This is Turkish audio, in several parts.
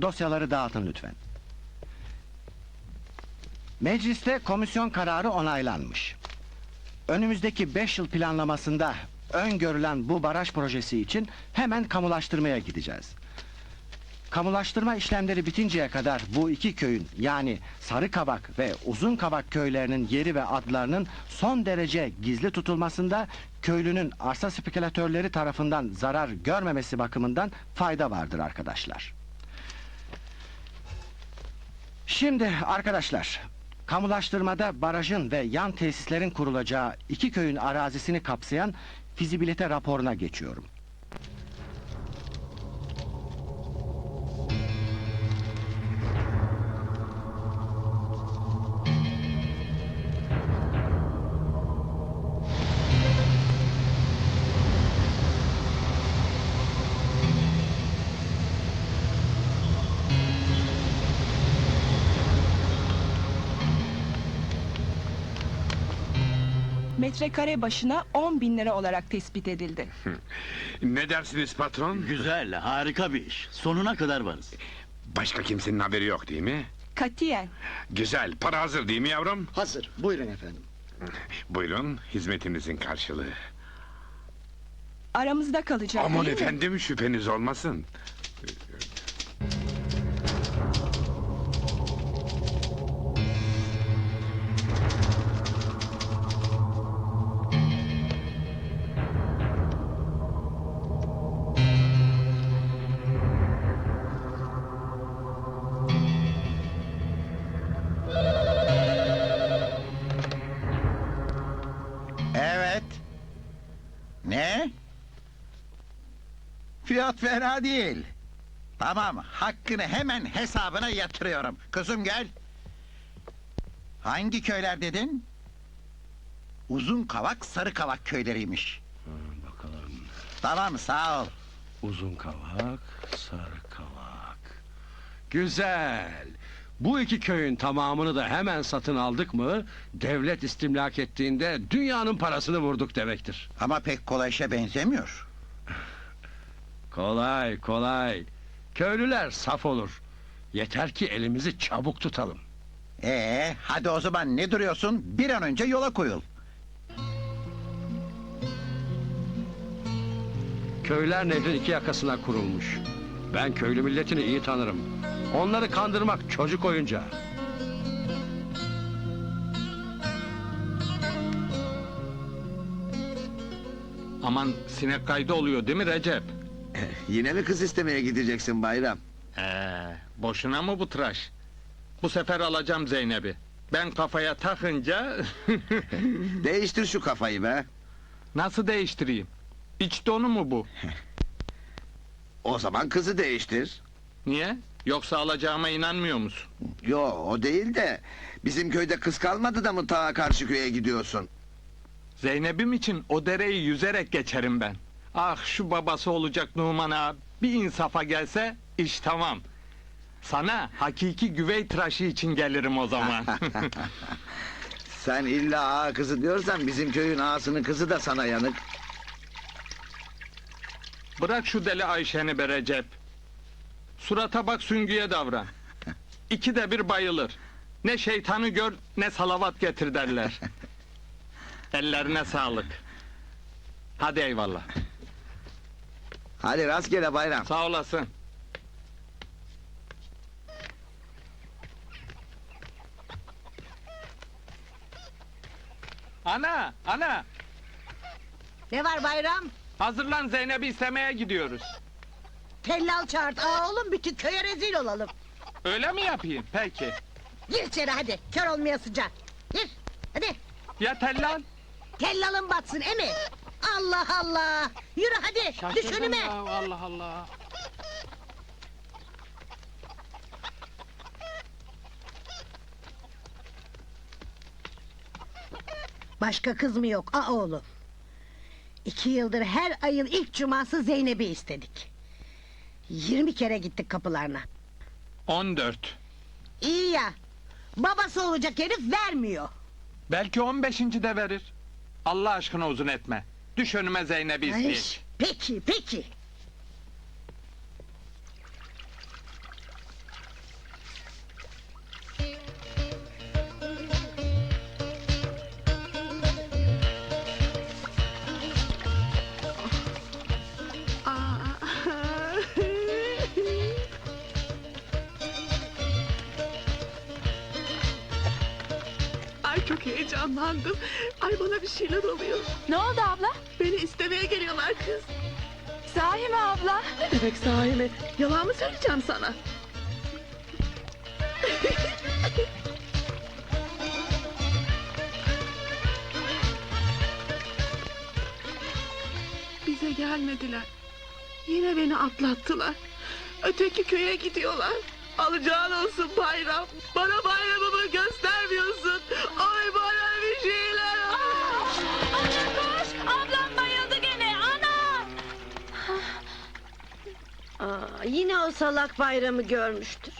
Dosyaları dağıtın lütfen. Mecliste komisyon kararı onaylanmış. Önümüzdeki 5 yıl planlamasında öngörülen bu baraj projesi için hemen kamulaştırmaya gideceğiz. Kamulaştırma işlemleri bitinceye kadar bu iki köyün yani Sarıkabak ve Uzunkabak köylerinin yeri ve adlarının son derece gizli tutulmasında köylünün arsa spekülatörleri tarafından zarar görmemesi bakımından fayda vardır arkadaşlar. Şimdi arkadaşlar, kamulaştırmada barajın ve yan tesislerin kurulacağı iki köyün arazisini kapsayan fizibilite raporuna geçiyorum. Metrekare başına 10 bin lira olarak tespit edildi. Ne dersiniz patron? Güzel, harika bir iş. Sonuna kadar varız. Başka kimsenin haberi yok değil mi? Katiyen. Güzel, para hazır değil mi yavrum? Hazır, buyurun efendim. Buyurun, hizmetinizin karşılığı. Aramızda kalacak Aman değil mi? efendim şüpheniz olmasın. Fiyat fena değil. Tamam, hakkını hemen hesabına yatırıyorum. Kızım gel. Hangi köyler dedin? Uzun kavak, sarı kavak köyleriymiş. Bakalım. Tamam, sağ ol. Uzun kavak, sarı kavak. Güzel. Bu iki köyün tamamını da hemen satın aldık mı, devlet istimlak ettiğinde dünyanın parasını vurduk demektir. Ama pek kolay işe benzemiyor. Kolay, kolay. Köylüler saf olur. Yeter ki elimizi çabuk tutalım. Ee, hadi o zaman ne duruyorsun? Bir an önce yola koyul. Köyler nehrin iki yakasına kurulmuş. Ben köylü milletini iyi tanırım. Onları kandırmak çocuk oyuncağı. Aman sinek kaydı oluyor değil mi Recep? Yine mi kız istemeye gideceksin bayram? Ee, boşuna mı bu tıraş? Bu sefer alacağım Zeynep'i. Ben kafaya takınca Değiştir şu kafayı be. nasıl değiştireyim? İç donu mu bu? O zaman kızı değiştir. Niye? Yoksa alacağıma inanmıyor musun? Yo o değil de bizim köyde kız kalmadı da mı ta karşı köye gidiyorsun? Zeynep'im için o dereyi yüzerek geçerim ben. Ah şu babası olacak Numan ağa bir insafa gelse iş tamam. Sana hakiki güvey tıraşı için gelirim o zaman. Sen illa ağa kızı diyorsan bizim köyün ağasının kızı da sana yanık. Bırak şu deli Ayşe'ni be Recep. Surata bak süngüye davran. İki de bir bayılır. Ne şeytanı gör ne salavat getir derler. Ellerine sağlık. Hadi eyvallah. Hadi rastgele bayram. Sağ olasın. Ana, ana, Ne var bayram? hazırlan Zeynep'i istemeye gidiyoruz. Tellal çağırt. Aa oğlum bütün köye rezil olalım. Öyle mi yapayım? Peki. Gir içeri hadi. Kör olmaya sıcak. Gir. Hadi. Ya tellal? Tellalın batsın emi. Allah Allah. Yürü hadi. Düş Şaşırdım önüme. ya, Allah Allah. Başka kız mı yok? Aa oğlum. İki yıldır her ayın ilk cuması Zeynep'i istedik. Yirmi kere gittik kapılarına. 14. İyi ya. Babası olacak herif vermiyor. Belki 15. de verir. Allah aşkına uzun etme. Düş önüme Zeynep'i Ay, peki peki. Heyecanlandım. Ay bana bir şeyler oluyor. Ne oldu abla? Beni istemeye geliyorlar kız. Sahi mi abla? Ne demek sahi mi? Yalan mı söyleyeceğim sana? Bize gelmediler. Yine beni atlattılar. Öteki köye gidiyorlar. Alacağın olsun bayram. Bana bayramımı göstermiyorsun. Aa, yine o salak bayramı görmüştür.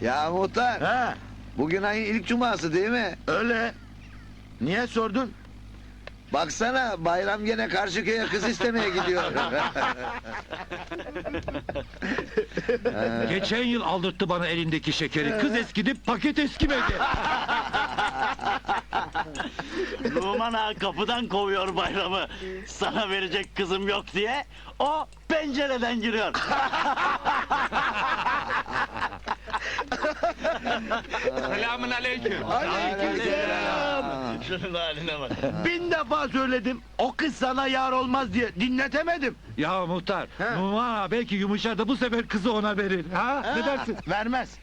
Ya muhtar, Ha, bugün ayın ilk cuması değil mi? öyle. Niye sordun? Baksana bayram gene karşı köye kız istemeye gidiyor. Geçen yıl aldırttı bana elindeki şekeri. Kız eskidi, paket eskimedi. Numan ağa kapıdan kovuyor bayramı. Sana verecek kızım yok diye. O pencereden giriyor. Selamun aleyküm. Şunun haline bak. Bin defa söyledim. O kız sana yar olmaz diye dinletemedim. Ya muhtar, Numan ağa belki yumuşar da bu sefer kızı ona verir. Ha? Ne dersin? Vermez.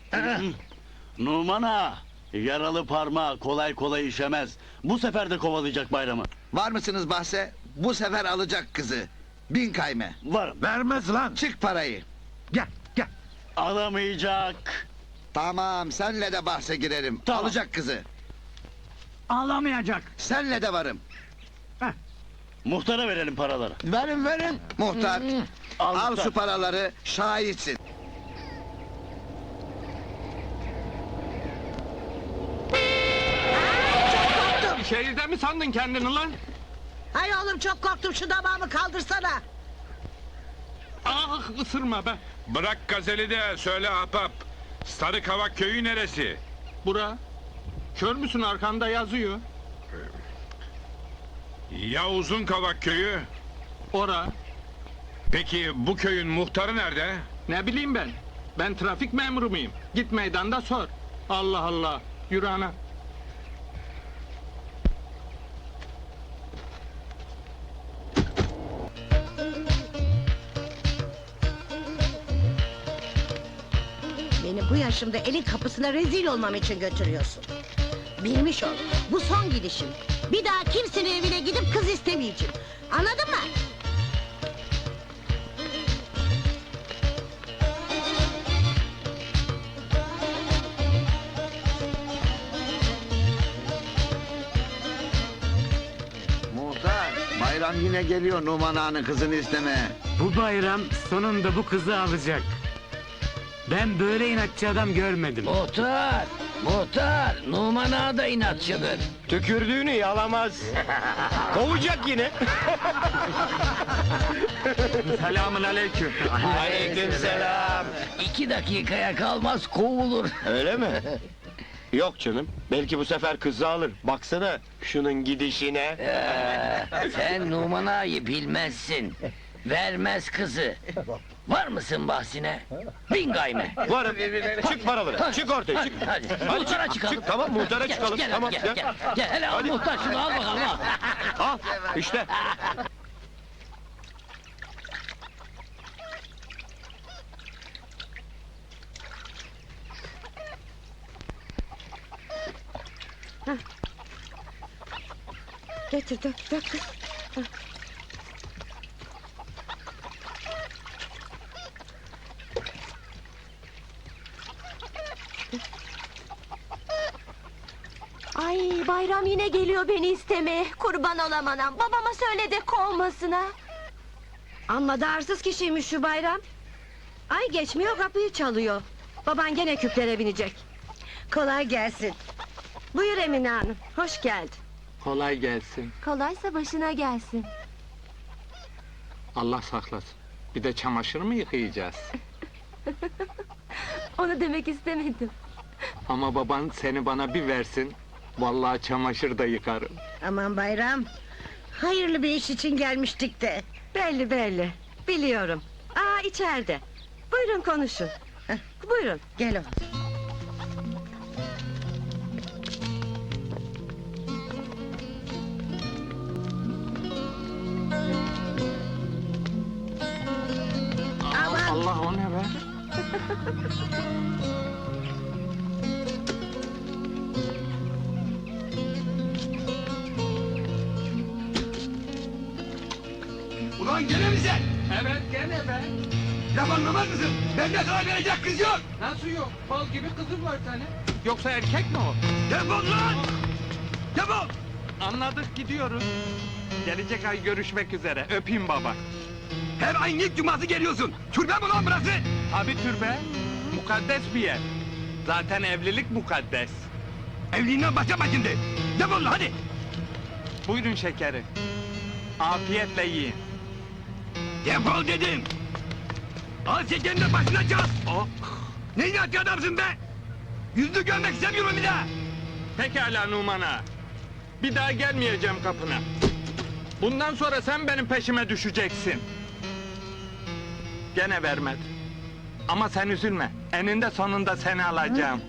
Numan ağa. Yaralı parmağı kolay kolay işemez. Bu sefer de kovalayacak bayramı. Var mısınız bahse? Bu sefer alacak kızı. Bin kayme. Varım. Vermez lan. Çık parayı. Gel, gel. Alamayacak. Tamam senle de bahse girerim. Tamam. Alacak kızı. Ağlamayacak. Senle de varım. Muhtara verelim paraları. Verin verin. Muhtar. Al, Al muhtar. şu paraları şahitsin. Şehirde mi sandın kendini lan? Hay oğlum çok korktum şu damağımı kaldırsana. Ah ısırma be. Bırak gazeli de söyle ahbap. Sarı Kavak köyü neresi? Bura. Kör müsün arkanda yazıyor. Ya Uzun Kavak köyü? Ora. Peki bu köyün muhtarı nerede? Ne bileyim ben. Ben trafik memuru muyum? Git meydanda sor. Allah Allah. Yürü ana. Yaşımda elin kapısına rezil olmam için götürüyorsun. Bilmiş ol. Bu son gidişim. Bir daha kimsenin evine gidip kız istemeyeceğim. Anladın mı? Muhtar. Bayram yine geliyor Numan Ağa'nın kızını istemeye. Bu bayram sonunda bu kızı alacak. Ben böyle inatçı adam görmedim. Muhtar, muhtar, Numan Ağa da inatçıdır. Tükürdüğünü yalamaz. Kovacak yine. Selamun aleyküm. Aleykümselam. İki dakikaya kalmaz kovulur. Öyle mi? Yok canım. Belki bu sefer kızı alır. Baksana şunun gidişine. Ee, sen Numan Ağa'yı bilmezsin. Vermez kızı. Var mısın bahsine? Bin gayme. Varım. Çık paraları. Çık ortaya. Çık. Hadi, muhtara çıkalım. çık, tamam, muhtara Gel, çıkalım, Gel, tamam, gel, gel. gel, gel. Hele al muhtar şunu al bakalım al. Al işte. Getir dök dök. dök. Ay bayram yine geliyor beni istemeye. Kurban olam anam. Babama söyle de kovmasın ha. Amma da arsız kişiymiş şu bayram. Ay geçmiyor kapıyı çalıyor. Baban gene küplere binecek. Kolay gelsin. Buyur Emine Hanım. Hoş geldin. Kolay gelsin. Kolaysa başına gelsin. Allah saklasın. Bir de çamaşır mı yıkayacağız? Onu demek istemedim. Ama baban seni bana bir versin. Vallahi çamaşır da yıkarım. Aman bayram. Hayırlı bir iş için gelmiştik de. Belli belli. Biliyorum. Aa içeride. Buyurun konuşun. Buyurun. Gel oğlum. Aman. Allah o ne be? Evet gene be. Laf anlamaz mısın? Bende sana verecek kız yok. Nasıl yok? Bal gibi kızım var tane. Yoksa erkek mi o? Defol lan! Defol! Anladık gidiyoruz. Gelecek ay görüşmek üzere. Öpeyim baba. Her ayın ilk cuması geliyorsun. Türbe mi lan burası? Abi türbe mukaddes bir yer. Zaten evlilik mukaddes. Evliliğinden başlama şimdi. Defol hadi. Buyurun şekeri. Afiyetle yiyin. Defol dedim. Al şekerini de başına çal. Oh. Ne inatçı adamsın be? Yüzünü görmek istemiyorum bir daha. Pekala Numan ağa. Bir daha gelmeyeceğim kapına. Bundan sonra sen benim peşime düşeceksin. Gene vermedi. Ama sen üzülme. Eninde sonunda seni alacağım.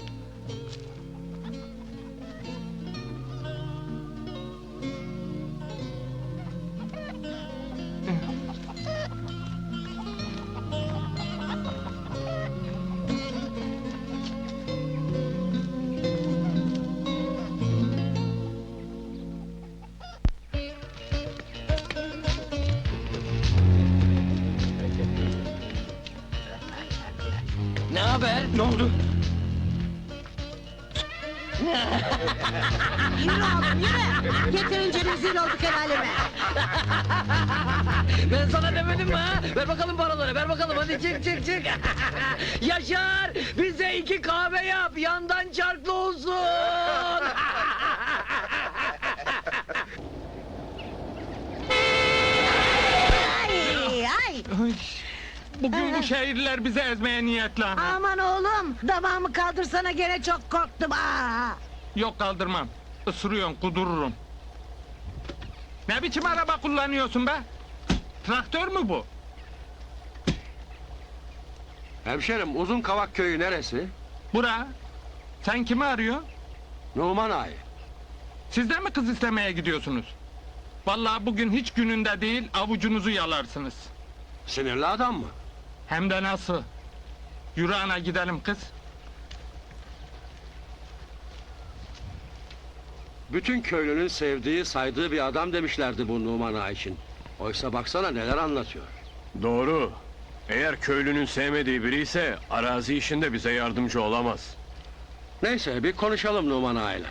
Ne oldu? Yürü oğlum yürü. Yeterince rezil olduk el aleme. Ben sana demedim mi ha? Ver bakalım paraları, ver bakalım hadi çık çık çık. Yaşar, bize iki kahve yap, yandan çarklı olsun. Ay ay. Ay, Bugün bu şehirler bizi ezmeye niyetli. ha. Aman oğlum. Damağımı kaldırsana gene çok korktum. Aa. Yok kaldırmam. Isırıyorsun, kudururum. Ne biçim araba kullanıyorsun be? Traktör mü bu? Hemşerim Uzun Kavak köyü neresi? Bura. Sen kimi arıyor? Numan Ağa'yı. Siz de mi kız istemeye gidiyorsunuz? Vallahi bugün hiç gününde değil, avucunuzu yalarsınız. Sinirli adam mı? Hem de nasıl? Yürü ana gidelim kız. Bütün köylünün sevdiği, saydığı bir adam demişlerdi bu Numan Ağa için. Oysa baksana neler anlatıyor. Doğru. Eğer köylünün sevmediği biri ise arazi işinde bize yardımcı olamaz. Neyse bir konuşalım Numan Ağa'yla.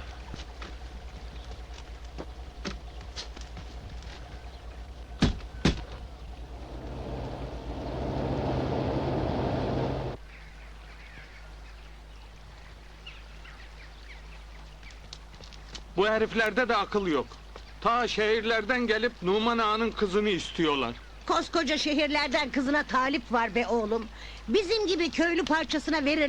Bu heriflerde de akıl yok. Ta şehirlerden gelip Numan Ağa'nın kızını istiyorlar. Koskoca şehirlerden kızına talip var be oğlum. Bizim gibi köylü parçasına verir